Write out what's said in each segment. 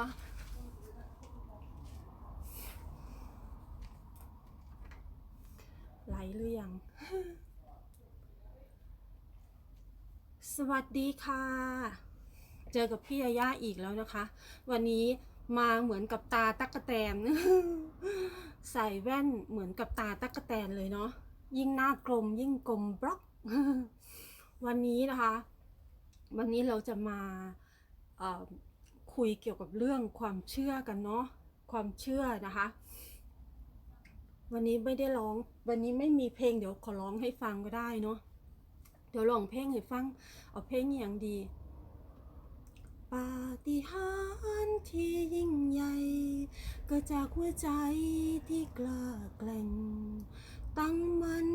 อะไหลหรือยัง สวัสดีค่ะ เจอกับพี่ยาย่าอีกแล้วนะคะ วันนี้มาเหมือนกับตาตั๊กแตน ใส่แว่นเหมือนกับตาตั๊กแตนเลยเนาะ ยิ่งหน้ากลมยิ่งกลมบล็อก วันนี้นะคะ วันนี้เราจะมา คุยเกี่ยวกับเรื่องความเชื่อกันเนาะความเชื่อนะคะ วันนี้ไม่ได้ร้องวันนี้ไม่มีเพลงเดี๋ยวขอร้องให้ฟังก็ได้เนาะเดี๋ยวลองเพลงให้ฟังเอาเพลงอย่างดีปาฏิหาริย์ที่ยิ่งใหญ่ก็จากหัวใจที่กล้าแกล่ง ตั้งมั่น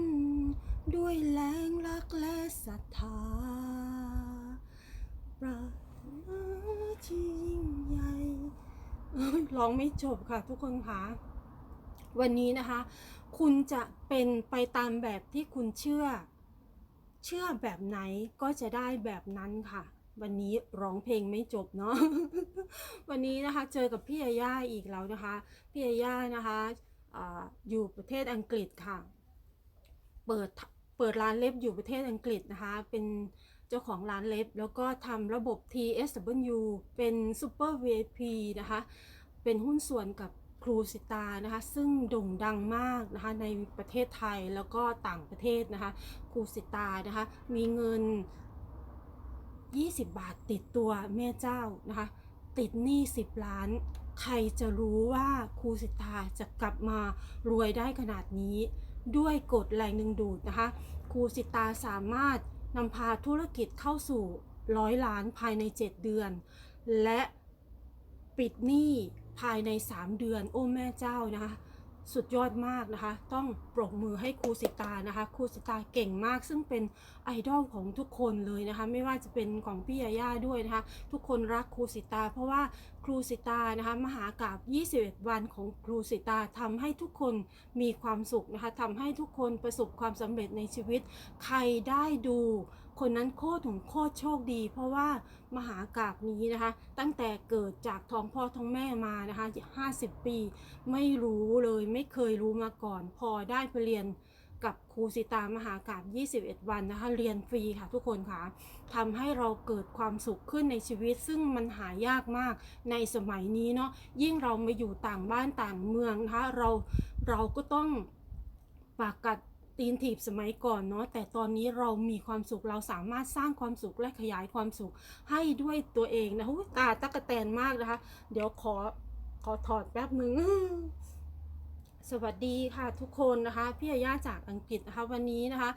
ด้วยแรงรักและศรัทธาปราที่ ร้องไม่จบค่ะทุกคนคะวันนี้นะคะ คุณจะเป็นไปตามแบบที่คุณเชื่อ เชื่อแบบไหนก็จะได้แบบนั้นค่ะ วันนี้ร้องเพลงไม่จบเนาะวันนี้นะคะเจอกับพี่ยาย่าอีกแล้วนะคะพี่ยาย่านะคะออยู่ประเทศอังกฤษค่ะ เปิดเปิดร้านเล็บอยู่ประเทศอังกฤษนะคะ เป็น เจ้าของร้านเล็บ แล้วก็ทำระบบ TSW เป็น Super VIP นะคะ เป็นหุ้นส่วนกับครูสิตานะคะ ซึ่งโด่งดังมากนะคะในประเทศไทยแล้วก็ต่างประเทศนะคะ ครูสิตานะคะ มีเงิน 20 บาทติดตัวแม่เจ้านะคะ ติดหนี้ 10 ล้านใครจะรู้ว่าครูสิตาจะกลับมารวยได้ขนาดนี้ ด้วยกฎแรงดึงดูดนะคะครูสิตาสามารถ นำพาธุรกิจเข้าสู่ร้อยล้านภายใน 7 เดือน และปิดหนี้ภายใน 3 เดือน โอ้แม่เจ้านะคะ สุดยอดมากนะคะ ต้องปรบมือให้ครูสิตานะคะ ครูสิตาเก่งมาก ซึ่งเป็นไอดอลของทุกคนเลยนะคะ ไม่ว่าจะเป็นของพี่ยาย่าด้วยนะคะ ทุกคนรักครูสิตา เพราะว่าครูสิตานะคะ มหากราบ21 วันของครูสิตาทำให้ทุกคนมีความสุขนะคะทำให้ทุกคนประสบความสำเร็จในชีวิต ใครได้ดู คนนั้นโคตรของโคตรโชคดี เพราะว่ามหากราบนี้นะคะ ตั้งแต่เกิดจากท้องพ่อท้องแม่มานะคะ 50 ปี ไม่รู้เลยไม่เคยรู้มาก่อน พอได้ไปเรียนกับครูสิตามหากราบ21 วันนะคะ เรียนฟรีค่ะทุกคนค่ะทำให้เราเกิดความสุขขึ้นในชีวิต ซึ่งมันหายากมากในสมัยนี้เนาะยิ่งเรามาอยู่ต่างบ้านต่างเมืองนะคะเราเราก็ต้องปากกัด ตีนถีบสมัยก่อนเนาะแต่ตอนนี้เรามีความสุขเราสามารถสร้างความสุขและขยายความสุขให้ด้วยตัวเองนะตาตะกะแตนมากนะคะ เดี๋ยวขอขอถอดแป๊บหนึ่ง สวัสดีค่ะทุกคนนะคะพี่อาย่าจากอังกฤษนะคะวันนี้นะคะ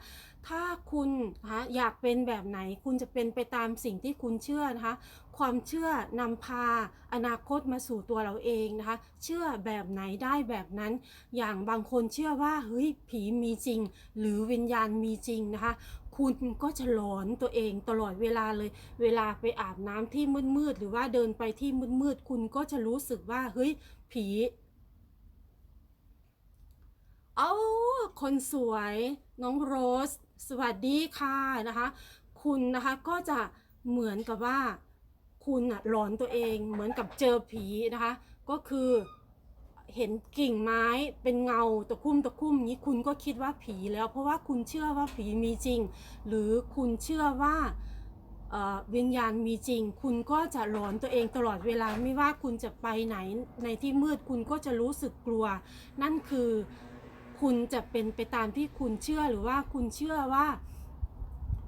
ถ้าคุณนะคะอยากเป็นแบบไหนคุณจะเป็นไปตามสิ่งที่คุณเชื่อนะคะ ความเชื่อนำพาอนาคตมาสู่ตัวเราเองนะคะ เชื่อแบบไหนได้แบบนั้น อย่างบางคนเชื่อว่าเฮ้ยผีมีจริง หรือวิญญาณมีจริงนะคะคุณก็จะหลอนตัวเองตลอดเวลาเลย เวลาไปอาบน้ำที่มืดๆหรือว่าเดินไปที่มืดๆคุณก็จะรู้สึกว่าเฮ้ยผี เอาคนสวยน้องโรส สวัสดีค่ะนะคะ คุณนะคะก็จะเหมือนกับว่าคุณอะหลอนตัวเองเหมือนกับเจอผีนะคะ ก็คือเห็นกิ่งไม้เป็นเงาตะคุ่มตะคุ่มนี้คุณก็คิดว่าผีแล้ว เพราะว่าคุณเชื่อว่าผีมีจริง หรือคุณเชื่อว่าวิญญาณมีจริง คุณก็จะหลอนตัวเองตลอดเวลาไม่ว่าคุณจะไปไหนในที่มืดคุณก็จะรู้สึกกลัว นั่นคือ คุณจะเป็นไปตามที่คุณเชื่อหรือว่าคุณเชื่อว่า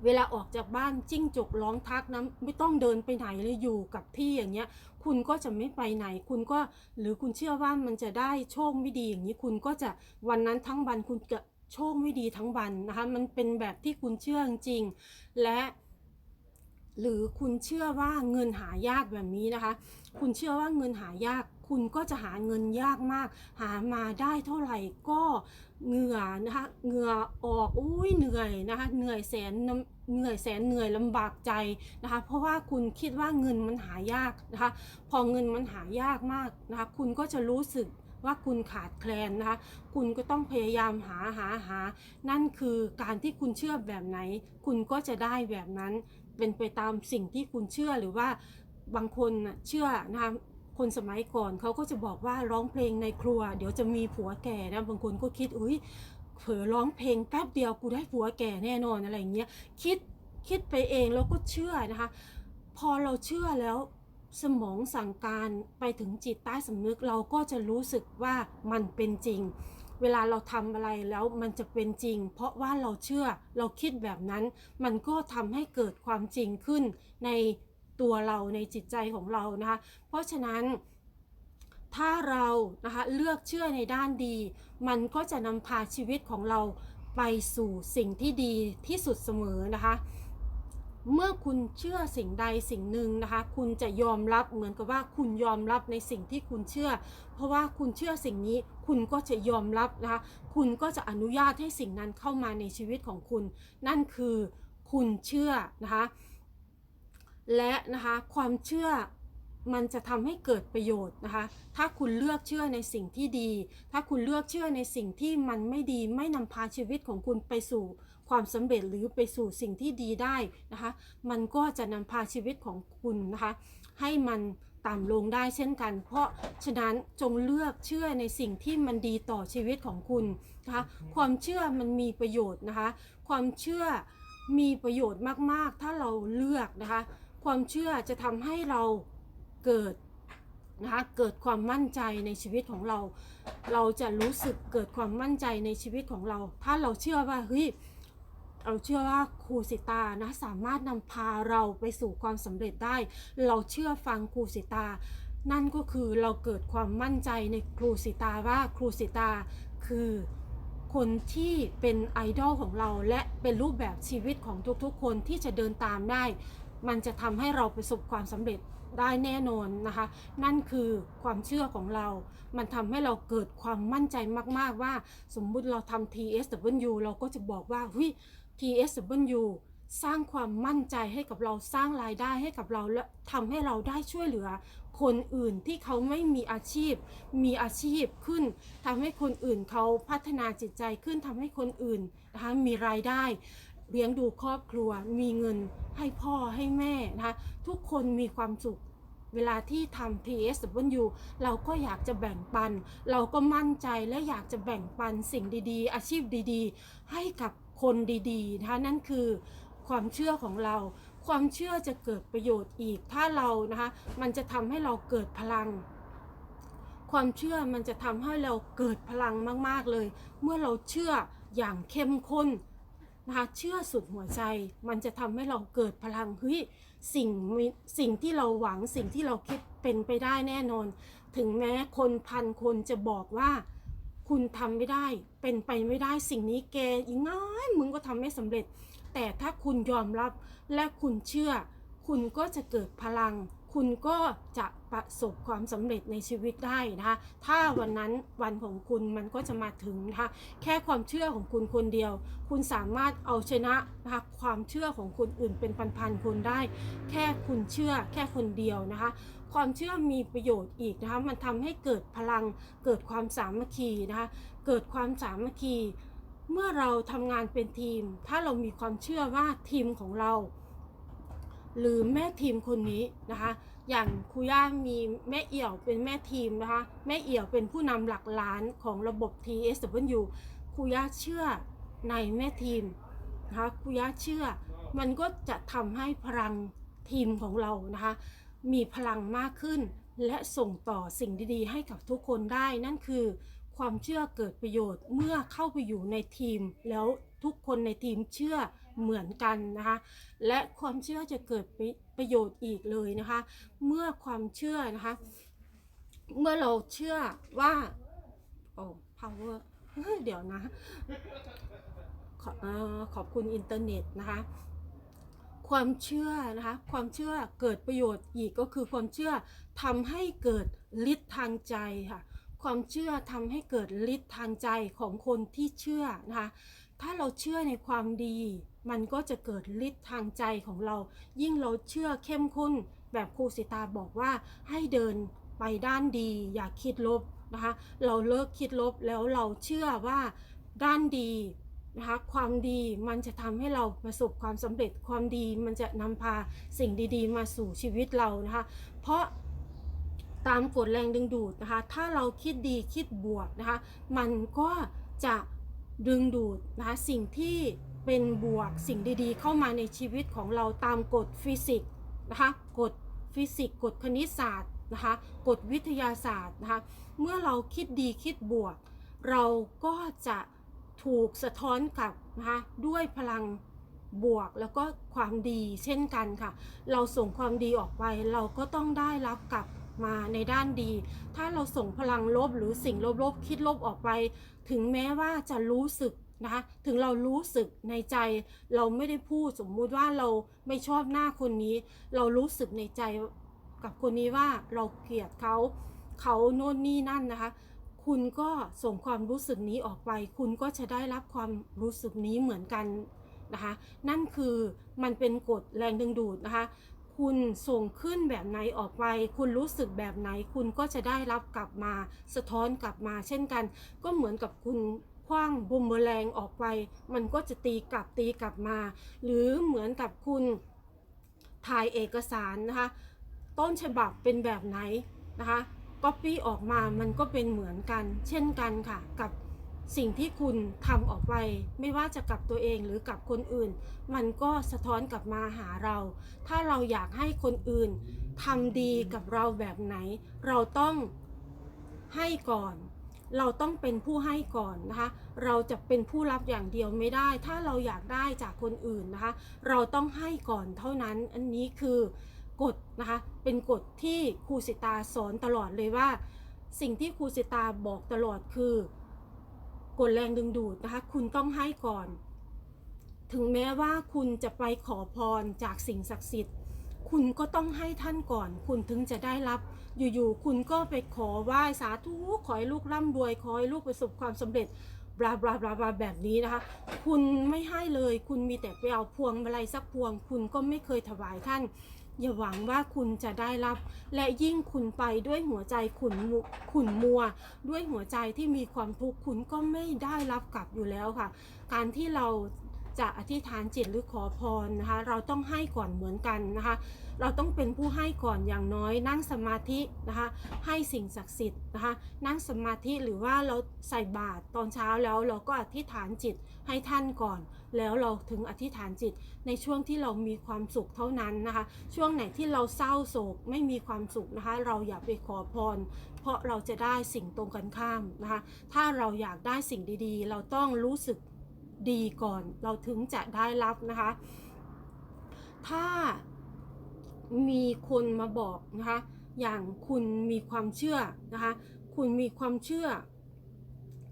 เวลาออกจากบ้านจิ้งจกร้องทักนะไม่ต้องเดินไปไหนเลยอยู่กับที่อย่างเงี้ย คุณก็จะไม่ไปไหน คุณก็หรือคุณเชื่อว่ามันจะได้โชคไม่ดีอย่างนี้คุณก็จะวันนั้นทั้งวันคุณจะโชคไม่ดีทั้งวันนะคะมันเป็นแบบที่คุณเชื่อจริงและหรือคุณเชื่อว่าเงินหายากแบบนี้นะคะ คุณเชื่อว่าเงินหายาก คุณก็จะหาเงินยากมาก หามาได้เท่าไหร่ก็เหงื่อนะคะเหงื่อออกอุ้ยเหนื่อยนะคะเหนื่อยแสนเหนื่อยแสนเหนื่อยลำบากใจนะคะ เพราะว่าคุณคิดว่าเงินมันหายากนะคะ พอเงินมันหายากมากนะคะคุณก็จะรู้สึกว่าคุณขาดแคลนนะคะ คุณก็ต้องพยายามหาหาหา นั่นคือการที่คุณเชื่อแบบไหน คุณก็จะได้แบบนั้น เป็นไปตามสิ่งที่คุณเชื่อหรือว่าบางคนเชื่อนะคะ คนสมัยก่อนเขาก็จะบอกว่าร้องเพลงในครัว เดี๋ยวจะมีผัวแก่นะบางคนก็คิดอุ้ยเผลอร้องเพลงแป๊บเดียวกูได้ผัวแก่แน่นอนอะไรอย่างเงี้ยคิดคิดไปเองแล้วก็เชื่อนะคะ พอเราเชื่อแล้วสมองสั่งการไปถึงจิตใต้สำนึกเราก็จะรู้สึกว่ามันเป็นจริง เวลาเราทำอะไรแล้วมันจะเป็นจริง เพราะว่าเราเชื่อเราคิดแบบนั้น มันก็ทำให้เกิดความจริงขึ้นใน ตัวเราในจิตใจของเรานะคะ เพราะฉะนั้นถ้าเรานะคะเลือกเชื่อในด้านดี มันก็จะนำพาชีวิตของเราไปสู่สิ่งที่ดีที่สุดเสมอนะคะ เมื่อคุณเชื่อสิ่งใดสิ่งหนึ่งนะคะ คุณจะยอมรับเหมือนกับว่าคุณยอมรับในสิ่งที่คุณเชื่อ เพราะว่าคุณเชื่อสิ่งนี้คุณก็จะยอมรับนะคะ คุณก็จะอนุญาตให้สิ่งนั้นเข้ามาในชีวิตของคุณ นั่นคือคุณเชื่อนะคะ และนะคะความเชื่อมันจะทำให้เกิดประโยชน์นะคะ ถ้าคุณเลือกเชื่อในสิ่งที่ดี ถ้าคุณเลือกเชื่อในสิ่งที่มันไม่ดี ไม่นำพาชีวิตของคุณไปสู่ความสำเร็จหรือไปสู่สิ่งที่ดีได้นะคะ มันก็จะนำพาชีวิตของคุณนะคะ ให้มันต่ำลงได้เช่นกัน เพราะฉะนั้นจงเลือกเชื่อในสิ่งที่มันดีต่อชีวิตของคุณนะคะ ความเชื่อมันมีประโยชน์นะคะ ความเชื่อมีประโยชน์มาก ๆ ถ้าเราเลือกนะคะ ความเชื่อจะทำให้เราเกิดนะคะเกิดความมั่นใจในชีวิตของเรา เราจะรู้สึกเกิดความมั่นใจในชีวิตของเรา ถ้าเราเชื่อว่าเฮ้ยเราเชื่อว่าครูสิตานะสามารถนำพาเราไปสู่ความสำเร็จได้ เราเชื่อฟังครูสิตา นั่นก็คือเราเกิดความมั่นใจในครูสิตาว่าครูสิตาคือคนที่เป็นไอดอลของเราและเป็นรูปแบบชีวิตของทุกๆ คนที่จะเดินตามได้ มันจะทำให้เราประสบความสำเร็จได้แน่นอนนะคะ นั่นคือความเชื่อของเรา มันทำให้เราเกิดความมั่นใจมาก ๆ ว่าสมมุติเราทำ TSW เราก็จะบอกว่าเฮ้ย TSW สร้างความมั่นใจให้กับเราสร้างรายได้ให้กับเราและทำให้เราได้ช่วยเหลือ คนอื่นที่เขาไม่มีอาชีพ มีอาชีพขึ้นทำให้คนอื่นเขาพัฒนาจิตใจขึ้นทำให้คนอื่นนะคะมีรายได้ เลี้ยงดูครอบครัว มีเงินให้พ่อให้แม่นะคะทุกคนมีความสุขเวลาที่ทำ TSW เราก็อยากจะแบ่งปัน เราก็มั่นใจและอยากจะแบ่งปันสิ่งดีๆ อาชีพดีๆ ให้กับคนดีๆนะคะนั่นคือความเชื่อของเรา ความเชื่อจะเกิดประโยชน์อีก ถ้าเรานะคะมันจะทำให้เราเกิดพลัง ความเชื่อมันจะทำให้เราเกิดพลังมากๆเลย เมื่อเราเชื่ออย่างเข้มข้น นะคะเชื่อสุดหัวใจมันจะทำให้เราเกิดพลังเฮ้ยสิ่งสิ่งที่เราหวังสิ่งที่เราคิดเป็นไปได้แน่นอน ถึงแม้คนพันคนจะบอกว่า คุณทำไม่ได้เป็นไปไม่ได้สิ่งนี้แกยังไงมึงก็ทำไม่สำเร็จ แต่ถ้าคุณยอมรับและคุณเชื่อ คุณก็จะเกิดพลัง คุณก็จะประสบความสำเร็จในชีวิตได้นะคะถ้าวันนั้นวันของคุณมันก็จะมาถึงนะคะแค่ความเชื่อของคุณคนเดียว คุณสามารถเอาชนะนะคะความเชื่อของคนอื่นเป็นพันๆคนได้ แค่คุณเชื่อแค่คนเดียวนะคะความเชื่อมีประโยชน์อีกนะคะมันทำให้เกิดพลังเกิดความสามัคคีนะคะเกิดความสามัคคี เมื่อเราทำงานเป็นทีม ถ้าเรามีความเชื่อว่าทีมของเรา หรือแม่ทีมคนนี้นะคะ อย่างครูย่ามีแม่เอี่ยวเป็นแม่ทีมนะคะ แม่เอี่ยวเป็นผู้นำหลักล้านของระบบ TSW ครูย่าเชื่อในแม่ทีมนะคะครูย่าเชื่อ มันก็จะทำให้พลังทีมของเรานะคะ มีพลังมากขึ้น และส่งต่อสิ่งดีๆ ให้กับทุกคนได้นั่นคือความเชื่อเกิดประโยชน์เมื่อเข้าไปอยู่ในทีม แล้วทุกคนในทีมเชื่อ เหมือนกันนะคะ และความเชื่อจะเกิดประโยชน์อีกเลยนะคะ เมื่อความเชื่อนะคะ เมื่อเราเชื่อว่าโอ้ power เฮ้ยเดี๋ยวนะขออขอบคุณอินเทอร์เน็ตนะคะ ความเชื่อนะคะ ความเชื่อเกิดประโยชน์อีกก็คือความเชื่อทำให้เกิดฤทธิ์ทางใจค่ะ ความเชื่อทำให้เกิดฤทธิ์ทางใจของคนที่เชื่อนะคะ ถ้าเราเชื่อในความดี มันก็จะเกิดฤทธิ์ทางใจของเรา ยิ่งเราเชื่อเข้มข้น แบบครูสิตาบอกว่าให้เดินไปด้านดี อย่าคิดลบนะคะ เราเลิกคิดลบแล้วเราเชื่อว่าด้านดีนะคะความดีมันจะทำให้เราประสบความสำเร็จความดีมันจะนำพาสิ่งดีๆ มาสู่ชีวิตเรานะคะ เพราะตามกฎแรงดึงดูดนะคะ ถ้าเราคิดดีคิดบวกนะคะ มันก็จะดึงดูดนะคะสิ่งที่ เป็นบวกสิ่งดีๆ เข้ามาในชีวิตของเราตามกฎฟิสิกส์นะคะกฎฟิสิกส์กฎคณิตศาสตร์นะคะกฎวิทยาศาสตร์นะคะเมื่อเราคิดดีคิดบวก เราก็จะถูกสะท้อนกลับนะคะด้วยพลังบวกแล้วก็ความดีเช่นกันค่ะ เราส่งความดีออกไปเราก็ต้องได้รับกลับมาในด้านดี ถ้าเราส่งพลังลบหรือสิ่งลบๆคิดลบออกไป ถึงแม้ว่าจะรู้สึก นะคะถึงเรารู้สึกในใจเราไม่ได้พูดสมมุติว่าเราไม่ชอบหน้าคนนี้ เรารู้สึกในใจกับคนนี้ว่าเราเกลียดเขาเขาโน่นนี่นั่นนะคะ คุณก็ส่งความรู้สึกนี้ออกไป คุณก็จะได้รับความรู้สึกนี้เหมือนกันนะคะ นั่นคือมันเป็นกฎแรงดึงดูดนะคะ คุณส่งขึ้นแบบไหนออกไป คุณรู้สึกแบบไหน คุณก็จะได้รับกลับมาสะท้อนกลับมา เช่นกัน ก็เหมือนกับคุณ คว้างบุมเบอแรงออกไป มันก็จะตีกลับตีกลับมา หรือเหมือนกับคุณถ่ายเอกสารนะคะ ต้นฉบับเป็นแบบไหนนะคะก๊อปปี้ออกมามันก็เป็นเหมือนกัน เช่นกันค่ะ กับสิ่งที่คุณทำออกไป ไม่ว่าจะกับตัวเองหรือกับคนอื่น มันก็สะท้อนกลับมาหาเรา ถ้าเราอยากให้คนอื่นทำดีกับเราแบบไหน เราต้องให้ก่อน เราต้องเป็นผู้ให้ก่อนนะคะ เราจะเป็นผู้รับอย่างเดียวไม่ได้ ถ้าเราอยากได้จากคนอื่นนะคะ เราต้องให้ก่อนเท่านั้น อันนี้คือกฎนะคะ เป็นกฎที่ครูสิตาสอนตลอดเลยว่า สิ่งที่ครูสิตาบอกตลอดคือกฎแรงดึงดูดนะคะ คุณต้องให้ก่อน ถึงแม้ว่าคุณจะไปขอพรจากสิ่งศักดิ์สิทธิ์ คุณก็ต้องให้ท่านก่อน คุณถึงจะได้รับ อยู่ๆคุณก็ไปขอไหว้สาธุขอให้ลูกร่ำรวยขอให้ลูกประสบความสำเร็จบลาบลาบลาบลาแบบนี้นะคะ คุณไม่ให้เลย คุณมีแต่ไปเอาพวงมาลัยสักพวง คุณก็ไม่เคยถวายท่าน อย่าหวังว่าคุณจะได้รับ และยิ่งคุณไปด้วยหัวใจขุนมุขุนมัว ด้วยหัวใจที่มีความทุกข์คุณก็ไม่ได้รับกลับอยู่แล้วค่ะ การที่เรา จะอธิษฐานจิตหรือขอพรนะคะ เราต้องให้ก่อนเหมือนกันนะคะ เราต้องเป็นผู้ให้ก่อนอย่างน้อยนั่งสมาธินะคะ ให้สิ่งศักดิ์สิทธิ์นะคะ นั่งสมาธิหรือว่าเราใส่บาตรตอนเช้าแล้วเราก็อธิษฐานจิตให้ท่านก่อน แล้วเราถึงอธิษฐานจิตในช่วงที่เรามีความสุขเท่านั้นนะคะ ช่วงไหนที่เราเศร้าโศกไม่มีความสุขนะคะ เราอย่าไปขอพร เพราะเราจะได้สิ่งตรงกันข้ามนะคะ ถ้าเราอยากได้สิ่งดีๆ เราต้องรู้สึก ดีก่อน เราถึงจะได้รับนะคะ ถ้ามีคนมาบอกนะคะ อย่างคุณมีความเชื่อนะคะ คุณมีความเชื่อ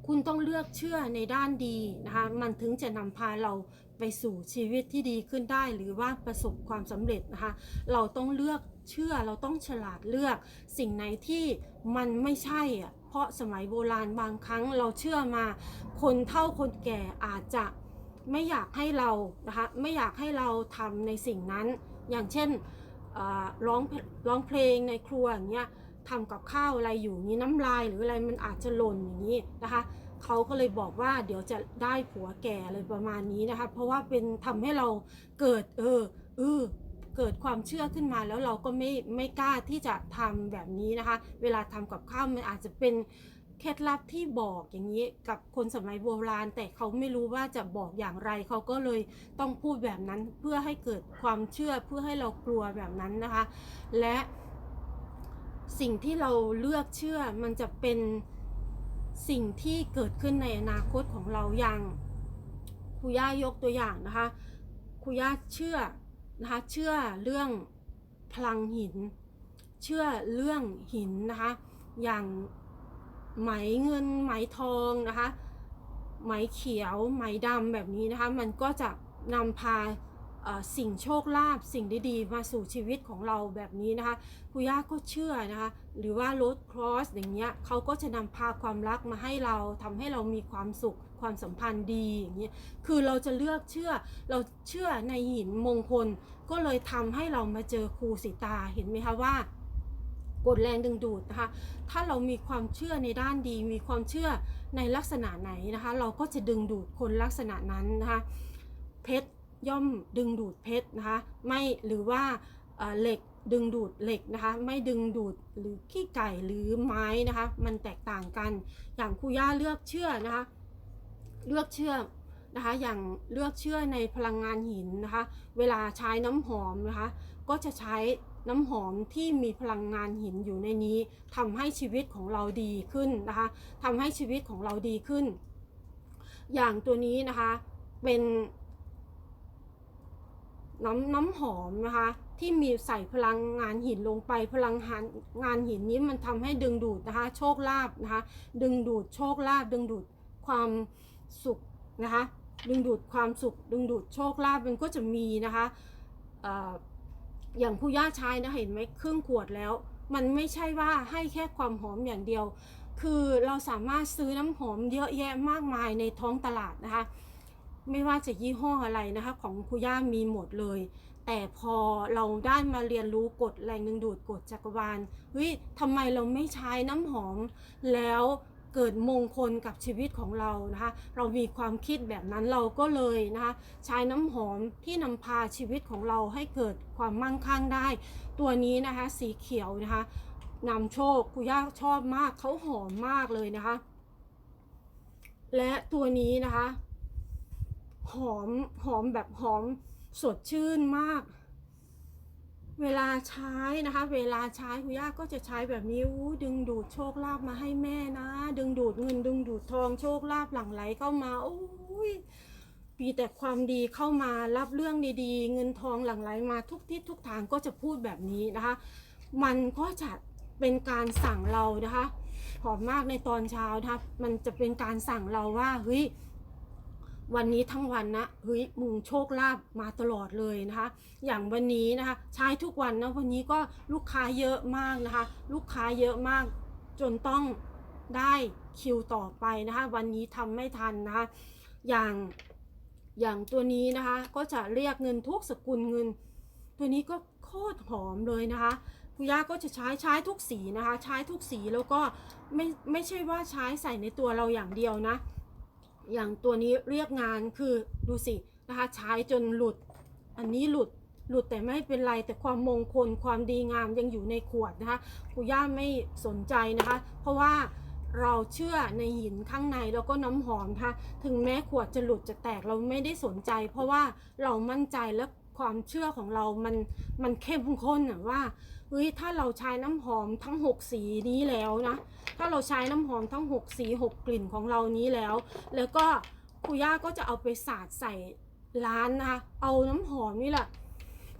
คุณต้องเลือกเชื่อในด้านดีนะคะ มันถึงจะนำพาเราไปสู่ชีวิตที่ดีขึ้นได้หรือว่าประสบความสำเร็จนะคะ เราต้องเลือกเชื่อเราต้องฉลาดเลือก สิ่งไหนที่มันไม่ใช่อะ เพราะสมัยโบราณบางครั้งเราเชื่อมา คนเฒ่าคนแก่อาจจะไม่อยากให้เรานะคะไม่อยากให้เราทำในสิ่งนั้น อย่างเช่นร้องร้องเพลงในครัวอย่างเงี้ยทำกับข้าวอะไรอยู่นี้น้ำลายหรืออะไรมันอาจจะหล่นอย่างนี้นะคะเขาก็เลยบอกว่าเดี๋ยวจะได้ผัวแก่อะไรประมาณนี้นะคะ เพราะว่าเป็นทำให้เราเกิดเออเออ เกิดความเชื่อขึ้นมาแล้วเราก็ไม่ไม่กล้าที่จะทำแบบนี้นะคะ เวลาทำกับข้าวมันอาจจะเป็นเคล็ดลับที่บอกอย่างนี้กับคนสมัยโบราณ แต่เขาไม่รู้ว่าจะบอกอย่างไร เขาก็เลยต้องพูดแบบนั้นเพื่อให้เกิดความเชื่อเพื่อให้เรากลัวแบบนั้นนะคะ และสิ่งที่เราเลือกเชื่อมันจะเป็นสิ่งที่เกิดขึ้นในอนาคตของเราอย่างครูย่ายกตัวอย่างนะคะครูย่าเชื่อ นะคะเชื่อเรื่องพลังหิน เชื่อเรื่องหินนะคะอย่างไหมเงินไหมทองนะคะไหมเขียวไหมดำแบบนี้นะคะมันก็จะนำพาสิ่งโชคลาภสิ่งดีๆ มาสู่ชีวิตของเราแบบนี้นะคะคุย่าก็เชื่อนะคะหรือว่ารถครอสอย่างเงี้ยเขาก็จะนำพาความรักมาให้เราทำให้เรามีความสุข ความสัมพันธ์ดีอย่างเงี้ยคือเราจะเลือกเชื่อเราเชื่อในหินมงคล ก็เลยทำให้เรามาเจอครูสิตาเห็นไหมคะว่ากฎแรงดึงดูดนะคะ ถ้าเรามีความเชื่อในด้านดี มีความเชื่อในลักษณะไหนนะคะ เราก็จะดึงดูดคนลักษณะนั้นนะคะ เพชรย่อมดึงดูดเพชรนะคะ ไม่หรือว่าเอ่อเหล็กดึงดูดเหล็กนะคะ ไม่ดึงดูดหรือขี้ไก่หรือไม้นะคะ มันแตกต่างกัน อย่างครูย่าเลือกเชื่อนะคะ เลือกเชื่อนะคะ อย่างเลือกเชื่อในพลังงานหินนะคะ เวลาใช้น้ำหอมนะคะ ก็จะใช้น้ำหอมที่มีพลังงานหินอยู่ในนี้ทำให้ชีวิตของเราดีขึ้นนะคะทำให้ชีวิตของเราดีขึ้น อย่างตัวนี้นะคะเป็นน้ำน้ำหอมนะคะที่มีใส่พลังงานหินลงไปพลังงานหินนี้มันทำให้ดึงดูดนะคะโชคลาภนะคะดึงดูดโชคลาภดึงดูดความ สุขนะคะ ดึงดูดความสุข ดึงดูดโชคลาภมันก็จะมีนะคะอย่างผู้ย่าใช้นะเห็นไหมครึ่งขวดแล้ว มันไม่ใช่ว่าให้แค่ความหอมอย่างเดียว คือเราสามารถซื้อน้ำหอมเยอะแยะมากมายในท้องตลาดนะคะ ไม่ว่าจะยี่ห้ออะไรนะคะของคุย่ามีหมดเลย แต่พอเราได้มาเรียนรู้กฎแรงดึงดูดกฎจักรวาลเฮ้ยทำไมเราไม่ใช้น้ำหอมแล้ว เกิดมงคลกับชีวิตของเรานะคะ เรามีความคิดแบบนั้นเราก็เลยนะคะใช้น้ำหอมที่นำพาชีวิตของเราให้เกิดความมั่งคั่งได้ ตัวนี้นะคะสีเขียวนะคะนำโชคคุย่าชอบมากเขาหอมมากเลยนะคะ และตัวนี้นะคะ หอมหอมแบบหอมสดชื่นมาก เวลาใช้นะคะ เวลาใช้คุณย่าก็จะใช้แบบนี้อดึงดูดโชคลาภมาให้แม่นะ ดึงดูดเงินดึงดูดทองโชคลาภหลั่งไหลเข้ามาโอ้ยมีแต่ความดีเข้ามารับเรื่องดีๆ เงินทองหลั่งไหลมาทุกทิศทุกทางก็จะพูดแบบนี้นะคะ มันก็จะเป็นการสั่งเรานะคะหอมมากในตอนเช้านะคะมันจะเป็นการสั่งเราว่าเฮ้ย วันนี้ทั้งวันนะเฮ้ยมึงโชคลาภมาตลอดเลยนะคะ อย่างวันนี้นะคะใช้ทุกวันนะวันนี้ก็ลูกค้าเยอะมากนะคะ ลูกค้าเยอะมากจนต้องได้คิวต่อไปนะคะ วันนี้ทำไม่ทันนะคะอย่างอย่างตัวนี้นะคะก็จะเรียกเงินทุกสกุลเงิน ตัวนี้ก็โคตรหอมเลยนะคะคุณย่าก็จะใช้ใช้ทุกสีนะคะ ใช้ทุกสีแล้วก็ไม่ไม่ใช่ว่าใช้ใส่ในตัวเราอย่างเดียวนะ อย่างตัวนี้เรียกงานคือดูสินะคะใช้จนหลุด อันนี้หลุดหลุดแต่ไม่เป็นไรแต่ความมงคลความดีงามยังอยู่ในขวดนะคะคุณย่าไม่สนใจนะคะ เพราะว่าเราเชื่อในหินข้างในแล้วก็น้ำหอมนะคะถึงแม้ขวดจะหลุดจะแตกเราไม่ได้สนใจ เพราะว่าเรามั่นใจและ ความเชื่อของเรามันมันเข้มข้นอะว่าเฮ้ยถ้าเราใช้น้ำหอมทั้ง 6 สีนี้แล้วนะ ถ้าเราใช้น้ำหอมทั้ง 6 สี 6 กลิ่นของเรานี้แล้ว แล้วก็ครูย่าก็จะเอาไปสาดใส่ร้านนะคะเอาน้ำหอมนี่แหละ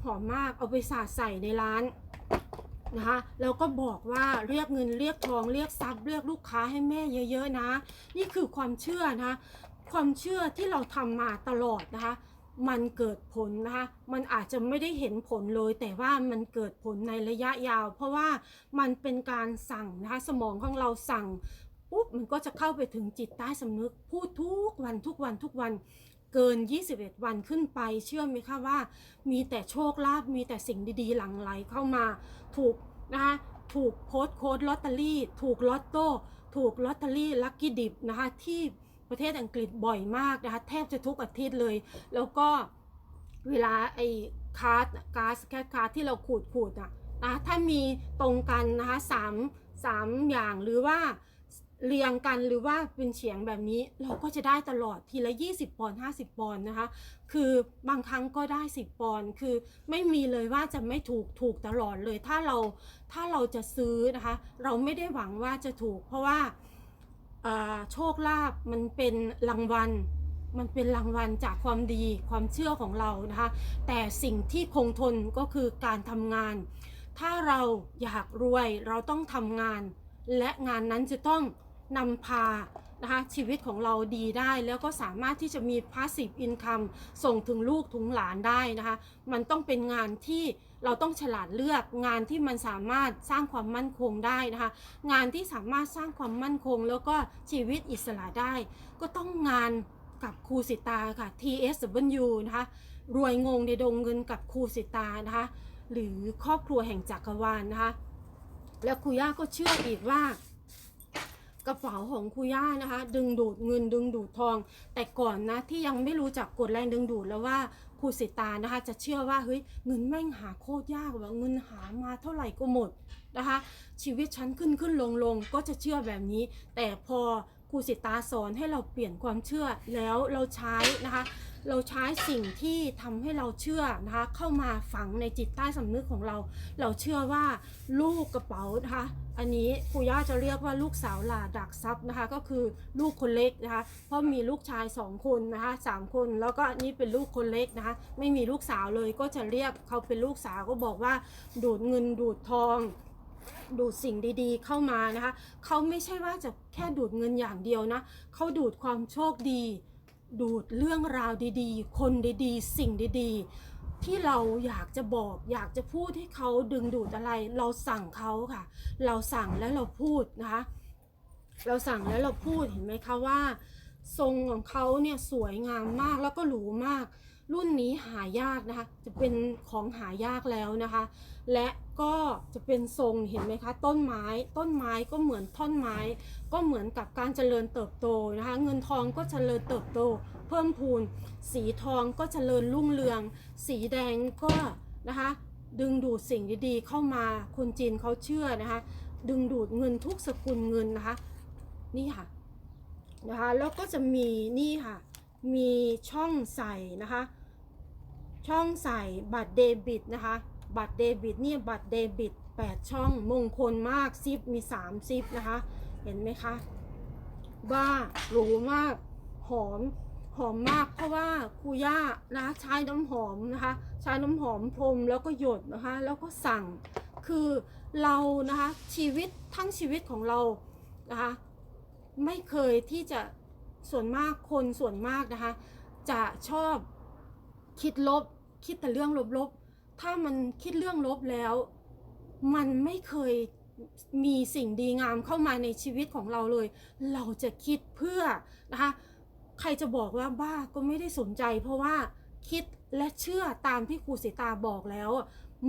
หอมมากเอาไปสาดใส่ในร้านนะคะแล้วก็บอกว่าเรียกเงินเรียกทองเรียกทรัพย์เรียกลูกค้าให้แม่เยอะ ๆ นะ นี่คือความเชื่อนะคะความเชื่อที่เราทำมาตลอดนะคะ มันเกิดผลนะคะ มันอาจจะไม่ได้เห็นผลเลย แต่ว่ามันเกิดผลในระยะยาว เพราะว่ามันเป็นการสั่งนะคะ สมองของเราสั่งปุ๊บมันก็จะเข้าไปถึงจิตใต้สำนึก พูดทุกวันทุกวันทุกวันเกิน 21 วันขึ้นไป เชื่อไหมคะว่า มีแต่โชคลาภ มีแต่สิ่งดีๆ หลั่งไหลเข้ามา ถูกนะคะถูกโพสต์โค้ดลอตเตอรี่ ถูกลอตโต้ ถูกลอตเตอรี่ลัคกี้ดิบนะคะที่ ประเทศอังกฤษบ่อยมากนะคะแทบจะทุกอาทิตย์เลย แล้วก็เวลาไอ้คาร์ดการ์ดแคทคาร์ดที่เราขูดขูดอะนะถ้ามีตรงกันนะคะสามสามอย่างหรือว่าเรียงกันหรือว่าเป็นเฉียงแบบนี้เราก็จะได้ตลอดทีละ 20 ปอนด์50 ปอนด์นะคะ คือบางครั้งก็ได้ 10 ปอนด์คือไม่มีเลยว่าจะไม่ถูกถูกตลอดเลยถ้าเราถ้าเราจะซื้อนะคะ เราไม่ได้หวังว่าจะถูก เพราะว่า โชคลาภมันเป็นรางวัล มันเป็นรางวัลจากความดีความเชื่อของเรานะคะ แต่สิ่งที่คงทนก็คือการทำงาน ถ้าเราอยากรวยเราต้องทำงาน และงานนั้นจะต้องนำพานะคะชีวิตของเราดีได้แล้วก็สามารถที่จะมี passive income ส่งถึงลูกถึงหลานได้นะคะ มันต้องเป็นงานที่ เราต้องฉลาดเลือกงานที่มันสามารถสร้างความมั่นคงได้นะคะ งานที่สามารถสร้างความมั่นคง แล้วก็ชีวิตอิสระได้ ก็ต้องงานกับครูสิตาค่ะ TSW นะคะรวยงงในดงเงินกับครูสิตานะคะหรือครอบครัวแห่งจักรวาลนะคะแล้วครูย่าก็เชื่ออีกว่า กระเป๋าของครูย่านะคะ ดึงดูดเงินดึงดูดทอง แต่ก่อนนะที่ยังไม่รู้จักกฎแรงดึงดูดแล้วว่าครูสิตานะคะ จะเชื่อว่าเฮ้ยเงินแม่งหาโคตรยากว่าเงินหามาเท่าไหร่ก็หมดนะคะ ชีวิตฉันขึ้นขึ้นลงลงก็จะเชื่อแบบนี้ แต่พอ ครูสิตาสอนให้เราเปลี่ยนความเชื่อแล้วเราใช้นะคะ เราใช้สิ่งที่ทำให้เราเชื่อนะคะ เข้ามาฝังในจิตใต้สำนึกของเรา เราเชื่อว่าลูกกระเป๋านะคะอันนี้ปู่ย่าจะเรียกว่าลูกสาวหลาดักซับนะคะ ก็คือลูกคนเล็กนะคะ เพราะมีลูกชายสองคนนะคะสามคน แล้วก็อันนี้เป็นลูกคนเล็กนะคะ ไม่มีลูกสาวเลยก็จะเรียกเขาเป็นลูกสาวก็บอกว่าดูดเงินดูดทอง ดูดสิ่งดีๆ เข้ามานะคะเขาไม่ใช่ว่าจะแค่ดูดเงินอย่างเดียวนะเขาดูดความโชคดี ดูดเรื่องราวดีๆ คนดีๆ สิ่งดีๆ ที่เราอยากจะบอก อยากจะพูดให้เขาดึงดูดอะไร เราสั่งเขาค่ะ เราสั่งแล้วเราพูดนะคะเราสั่งแล้วเราพูดเห็นไหมคะว่า ทรงของเขาเนี่ยสวยงามมากแล้วก็หรูมาก รุ่นนี้หายากนะคะ จะเป็นของหายากแล้วนะคะ และก็จะเป็นทรงเห็นไหมคะ ต้นไม้ต้นไม้ก็เหมือนท่อนไม้ ก็เหมือนกับการเจริญเติบโตนะคะ เงินทองก็เจริญเติบโต เพิ่มพูน สีทองก็เจริญรุ่งเรือง สีแดงก็นะคะ ดึงดูดสิ่งดีๆเข้ามาคนจีนเขาเชื่อนะคะ ดึงดูดเงินทุกสกุลเงินนะคะ นี่ค่ะนะคะแล้วก็จะมีนี่ค่ะ มีช่องใส่นะคะ ช่องใส่บัตรเดบิตนะคะ บัตรเดบิตเนี่ยบัตรเดบิต 8 ช่องมงคลมากซิปมี3ซิปนะคะ เห็นไหมคะบ้าหรูมากหอมหอมมากเพราะว่าครูย่านะใช้น้ำหอมนะคะใช้น้ำหอมพรมแล้วก็หยดนะคะแล้วก็สั่งคือเรานะคะชีวิตทั้งชีวิตของเรานะคะไม่เคยที่จะส่วนมากคนส่วนมากนะคะจะชอบคิดลบ คิดแต่เรื่องลบๆ ถ้ามันคิดเรื่องลบแล้ว มันไม่เคยมีสิ่งดีงามเข้ามาในชีวิตของเราเลย เราจะคิดเพื่อนะคะ ใครจะบอกว่าบ้าก็ไม่ได้สนใจ เพราะว่าคิดและเชื่อตามที่ครูสิตาบอกแล้ว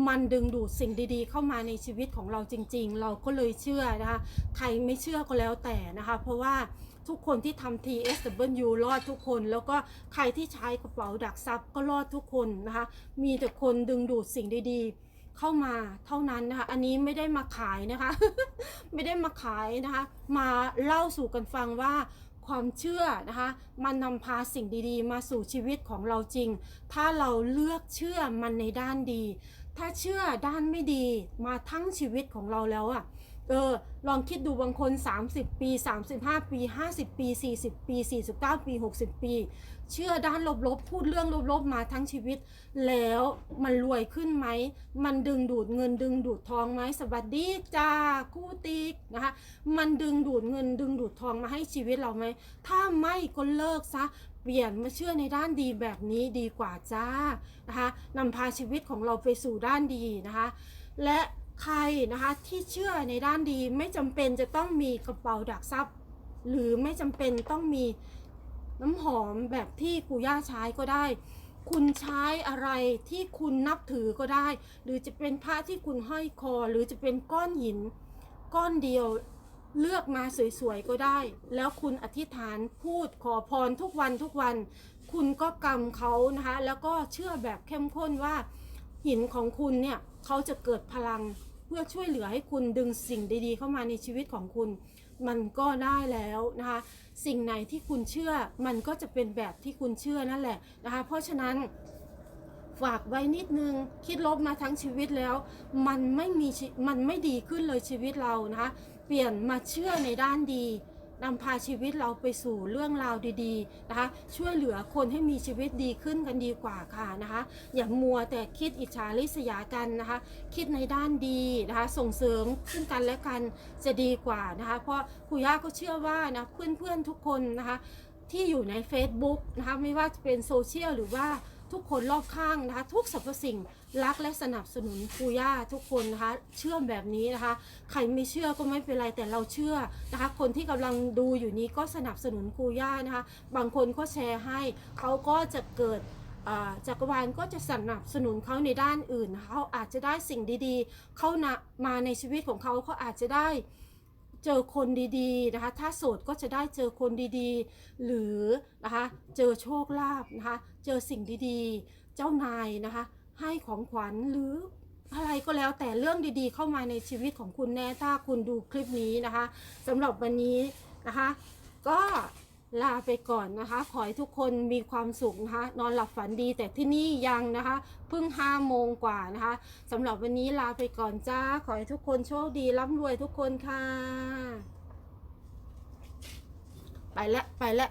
มันดึงดูดสิ่งดีๆ เข้ามาในชีวิตของเราจริง ๆ เราก็เลยเชื่อนะคะ ใครไม่เชื่อก็แล้วแต่นะคะ เพราะว่าทุกคนที่ทำ TSW รอดทุกคน แล้วก็ใครที่ใช้กระเป๋าดักซับก็รอดทุกคนนะคะ มีแต่คนดึงดูดสิ่งดีๆเข้ามาเท่านั้นนะคะ อันนี้ไม่ได้มาขายนะคะ ไม่ได้มาขายนะคะ มาเล่าสู่กันฟังว่าความเชื่อนะคะ มันนำพาสิ่งดีๆ มาสู่ชีวิตของเราจริง ถ้าเราเลือกเชื่อมันในด้านดี ถ้าเชื่อด้านไม่ดีมาทั้งชีวิตของเราแล้วอะ เออลองคิดดูบางคน 30 ปี 35 ปี 50 ปี 40 ปี 49 ปี 60 ปี เชื่อด้านลบๆ พูดเรื่องลบๆ มาทั้งชีวิต แล้วมันรวยขึ้นไหม มันดึงดูดเงินดึงดูดทองไหมสวัสดีจ้าคู่ติ๊กนะคะมันดึงดูดเงินดึงดูดทองมาให้ชีวิตเราไหม ถ้าไม่ก็เลิกซะเปลี่ยนมาเชื่อในด้านดีแบบนี้ดีกว่าจ้านะคะนำพาชีวิตของเราไปสู่ด้านดีนะคะ และ ใครนะคะที่เชื่อในด้านดีไม่จำเป็นจะต้องมีกระเป๋าดักทรัพย์ หรือไม่จำเป็นต้องมีน้ำหอมแบบที่ครูย่าใช้ก็ได้ คุณใช้อะไรที่คุณนับถือก็ได้ หรือจะเป็นผ้าที่คุณห้อยคอ หรือจะเป็นก้อนหิน ก้อนเดียวเลือกมาสวยๆก็ได้ แล้วคุณอธิษฐานพูดขอพรทุกวันทุกวัน คุณก็กำเขานะคะ แล้วก็เชื่อแบบเข้มข้นว่า หินของคุณเนี่ยเขาจะเกิดพลัง พื่อช่วยเหลือให้คุณดึงสิ่งดีๆ เข้ามาในชีวิตของคุณ มันก็ได้แล้วนะคะ สิ่งไหนที่คุณเชื่อ มันก็จะเป็นแบบที่คุณเชื่อนั่นแหละนะคะ เพราะฉะนั้นฝากไว้นิดนึง คิดลบมาทั้งชีวิตแล้ว มันไม่มีชีมันไม่ดีขึ้นเลยชีวิตเรานะคะ เปลี่ยนมาเชื่อในด้านดี นำพาชีวิตเราไปสู่เรื่องราวดีๆนะคะ ช่วยเหลือคนให้มีชีวิตดีขึ้นกันดีกว่าค่ะนะคะ อย่ามัวแต่คิดอิจฉาริษยากันนะคะ คิดในด้านดีนะคะ ส่งเสริมขึ้นกันและกันจะดีกว่านะคะ เพราะครูย่าก็เชื่อว่านะเพื่อนๆทุกคนนะคะที่อยู่ใน Facebook นะคะไม่ว่าจะเป็นโซเชียลหรือว่า ทุกคนรอบข้างนะคะทุกสรรพสิ่งรักและสนับสนุนครูย่าทุกคนนะคะเชื่อแบบนี้นะคะ ใครไม่เชื่อก็ไม่เป็นไรแต่เราเชื่อนะคะ คนที่กำลังดูอยู่นี้ก็สนับสนุนครูย่านะคะ บางคนก็แชร์ให้เขาก็จะเกิดจักรวาลก็จะสนับสนุนเขาในด้านอื่นเขาอาจจะได้สิ่งดีๆ เข้ามาในชีวิตของเขาเขาอาจจะได้ เจอคนดีๆนะคะ ถ้าโสดก็จะได้เจอคนดีๆ หรือนะคะเจอโชคลาภนะคะ เจอสิ่งดีๆ เจ้านายนะคะ ให้ของขวัญหรืออะไรก็แล้วแต่เรื่องดีๆ เข้ามาในชีวิตของคุณแน่ถ้าคุณดูคลิปนี้นะคะสำหรับวันนี้นะคะ ก็ ลาไปก่อนนะคะ ขอให้ทุกคนมีความสุขนะคะ นอนหลับฝันดีแต่ที่นี่ยังนะคะ เพิ่งห้าโมงกว่านะคะสำหรับวันนี้ลาไปก่อนจ้า ขอให้ทุกคนโชคดีร่ำรวยทุกคนค่ะ ไปแล้วไปแล้ว